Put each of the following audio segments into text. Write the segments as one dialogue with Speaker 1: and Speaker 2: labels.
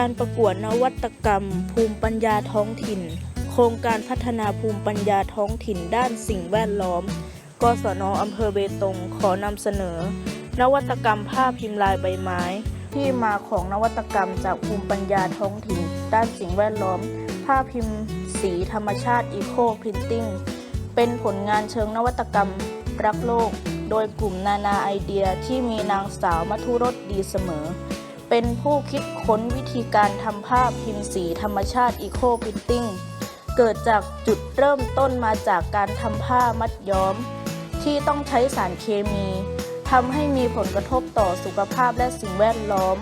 Speaker 1: การประกวดนวัตกรรม ภูมิปัญญาท้องถิ่น โครงการพัฒนาภูมิปัญญาท้องถิ่นด้านสิ่งแวดล้อม กศนอำเภอเบตง ขอนำเสนอ นวัตกรรมผ้าพิมพ์ลายใบไม้ ที่มาของนวัตกรรมจากภูมิปัญญาท้องถิ่น ด้านสิ่งแวดล้อม ผ้าพิมพ์ สีธรรมชาติอีโคพิมพ์ติ้งเป็นผลงานเชิงนวัตกรรมรักโลก โดยกลุ่มนานาไอเดียที่มีนางสาวมัทุรสดีเสมอ เป็นผู้คิดค้นวิธีการทำผ้าพพิมพ์สีธรรมชาติอีโคพิมพ์ติ้งเกิดจากจุดเริ่มต้นมาจากการทำผ้ามัดย้อม ที่ต้องใช้สารเคมีทำให้มีผลกระทบต่อสุขภาพและสิ่งแวดล้อม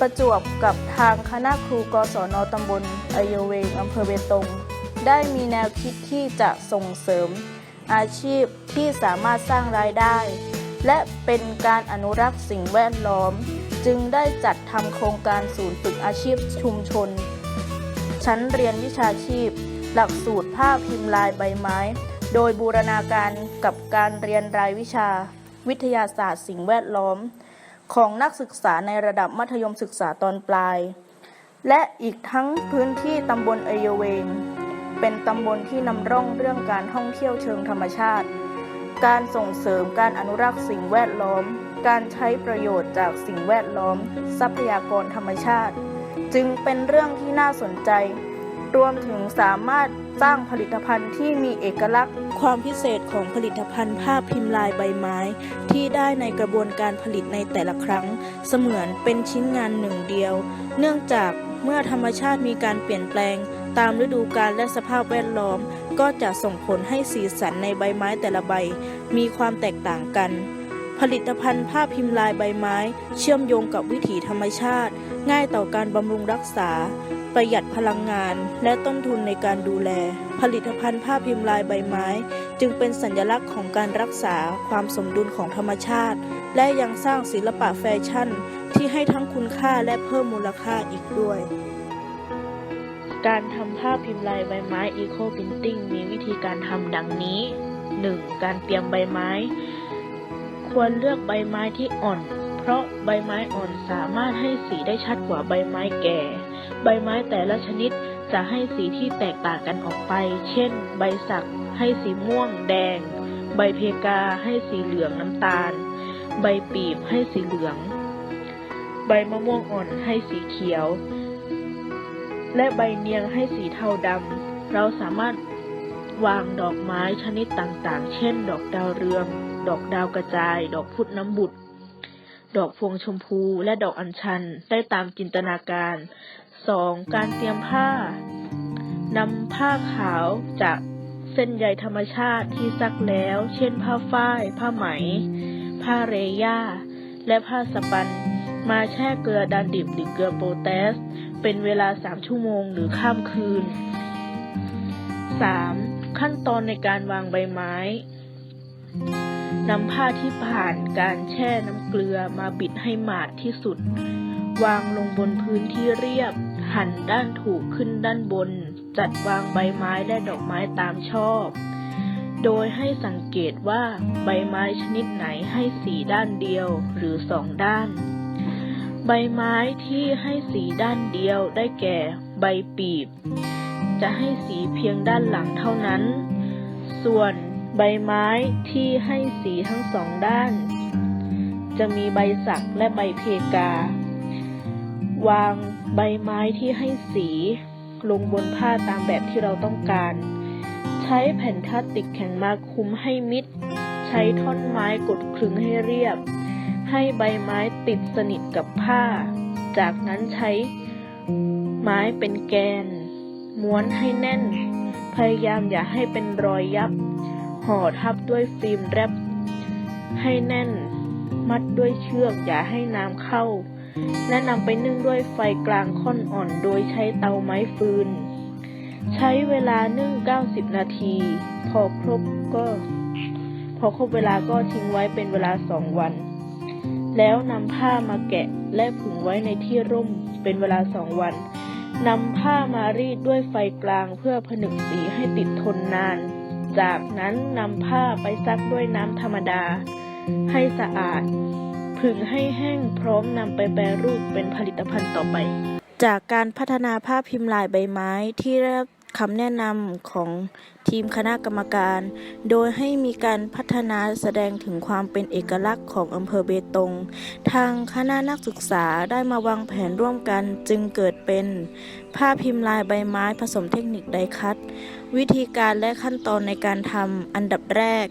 Speaker 1: ประจวบกับทางคณะครูกศนตำบลอโยเวงอำเภอเบตง ได้มีแนวคิดที่จะส่งเสริม อาชีพที่สามารถสร้างรายได้ และเป็นการอนุรักษ์สิ่งแวดล้อม จึงได้จัดทำโครงการศูนย์ฝึกอาชีพชุมชน ชั้นเรียนวิชาชีพ หลักสูตรผ้าพิมพ์ลายใบไม้ โดยบูรณาการกับการเรียนรายวิชา วิทยาศาสตร์สิ่งแวดล้อม ของนักศึกษาในระดับมัธยมศึกษาตอนปลาย และอีกทั้งพื้นที่ตำบลเอโยเวงเป็นตำบลที่นำร่องเรื่องการท่องเที่ยวเชิงธรรมชาติ การส่งเสริมการอนุรักษ์สิ่งแวดล้อม การใช้ประโยชน์จากสิ่งแวดล้อม ทรัพยากรธรรมชาติ จึงเป็นเรื่องที่น่าสนใจ รวมถึงสามารถสร้างผลิตภัณฑ์ที่มีเอกลักษณ์ ความพิเศษของผลิตภัณฑ์ผ้าพิมพ์ลายใบไม้ ที่ได้ในกระบวนการผลิตในแต่ละครั้ง เสมือนเป็นชิ้นงานหนึ่งเดียว เนื่องจากเมื่อธรรมชาติมีการเปลี่ยนแปลง ตามฤดูกาลและสภาพแวดล้อม ก็จะส่งผลให้สีสันในใบไม้แต่ละใบ มีความแตกต่างกัน ผลิตภัณฑ์ผ้าพิมพ์ลายใบไม้ เชื่อมโยงกับวิถีธรรมชาติ ง่ายต่อการบำรุงรักษา ประหยัดพลังงาน และต้นทุนในการดูแล ผลิตภัณฑ์ผ้าพิมพ์ลายใบไม้ จึงเป็นสัญลักษณ์ของการรักษาความสมดุลของธรรมชาติ และยังสร้างศิลปะแฟชั่น ที่ให้ทั้งคุณค่าและเพิ่มมูลค่าอีกด้วย การทำผ้าพิมพ์ลายใบไม้ Eco Printing มีวิธีการทำดังนี้ 1. การเตรียมใบไม้ ควรเลือกใบไม้ที่อ่อน เพราะใบไม้อ่อนสามารถให้สีได้ชัดกว่าใบไม้แก่ ใบไม้แต่ละชนิดจะให้สีที่แตกต่างกันออกไป เช่น ใบสักให้สีม่วงแดง ใบเพกาให้สีเหลืองน้ำตาล ใบปีบให้สีเหลือง ใบมะม่วงอ่อนให้สีเขียว และใบเนียงให้สีเทาดำ เราสามารถวางดอกไม้ชนิดต่างๆ เช่น ดอกดาวเรือง ดอกดาวกระจาย ดอกพุธน้ำบุตร ดอกพวงชมพู และดอกอัญชันได้ตามจินตนาการ 2. การเตรียมผ้านำผ้าขาวจากเส้นใยธรรมชาติที่ซักแล้ว เช่น ผ้าฝ้าย ผ้าไหม ผ้าเรย่า และผ้าสปัน มาแช่เกลือดานดิบหรือเกลือโปแทส เป็นเวลา 3 ชั่วโมงหรือข้ามคืน 3. ขั้นตอนในการวางใบไม้นำผ้าที่ผ่านการแช่น้ำเกลือมาบิดให้หมาดที่สุด วางลงบนพื้นที่เรียบ หันด้านถูกขึ้นด้านบน จัดวางใบไม้และดอกไม้ตามชอบ โดยให้สังเกตว่าใบไม้ชนิดไหนให้สีด้านเดียวหรือสองด้าน ใบไม้ที่ให้สีด้านเดียวได้แก่ใบปีบ จะให้สีเพียงด้านหลังเท่านั้น ส่วนใบไม้ที่ให้สีทั้งสองด้าน จะมีใบสักและใบเพกา วางใบไม้ที่ให้สีลงบนผ้าตามแบบที่เราต้องการ ใช้แผ่นพลาสติกแข็งมาคุมให้มิด ใช้ท่อนไม้กดคลึงให้เรียบ ให้ใบไม้ติดสนิทกับผ้า จากนั้นใช้ไม้เป็นแกน ม้วนให้แน่น พยายามอย่าให้เป็นรอยยับ ห่อทับด้วยฟิล์มแรปให้แน่น มัดด้วยเชือกอย่าให้น้ำเข้า และนำไปนึ่งด้วยไฟกลางค่อนอ่อนโดยใช้เตาไม้ฟืน ใช้เวลานึ่ง 90 นาที พอครบก็ พอครบเวลาก็ทิ้งไว้เป็นเวลาสองวัน แล้วนำผ้ามาแกะและผึ่งไว้ในที่ร่มเป็นเวลาสองวันนำผ้ามารีดด้วยไฟกลางเพื่อผนึกสีให้ติดทนนาน จากนั้นนำผ้าไปซักด้วยน้ำธรรมดา ให้สะอาด ผึ่งให้แห้งพร้อมนำไปแปรรูปเป็นผลิตภัณฑ์ต่อไป จากการพัฒนาภาพพิมพ์ลายใบไม้ที่ได้รับ คำแนะนำของทีมคณะกรรมการ โดยให้มีการพัฒนาแสดงถึงความเป็นเอกลักษณ์ของอำเภอเบตง ทางคณะนักศึกษาได้มาวางแผนร่วมกันจึงเกิดเป็นภาพพิมพ์ลายใบไม้ผสมเทคนิคไดคัตวิธีการและขั้นตอนในการทำอันดับแรก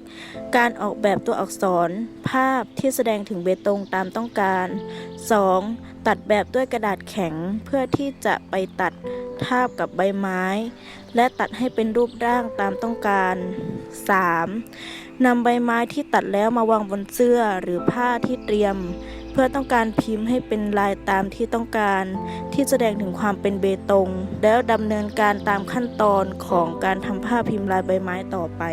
Speaker 1: การออกแบบตัวอักษร ภาพที่แสดงถึงเบตงตามต้องการ 2. ตัดแบบด้วยกระดาษแข็งเพื่อที่จะไปตัดทาบกับใบไม้ และตัดให้เป็นรูปร่างตามต้องการ 3. นำใบไม้ที่ตัดแล้วมาวางบนเสื้อหรือผ้าที่เตรียม เพื่อต้องการพิมพ์ให้เป็นลายตามที่ต้องการ ที่แสดงถึงความเป็นเบตง แล้วดำเนินการตามขั้นตอนของการทำผ้าพิมพ์ลายใบไม้ต่อไป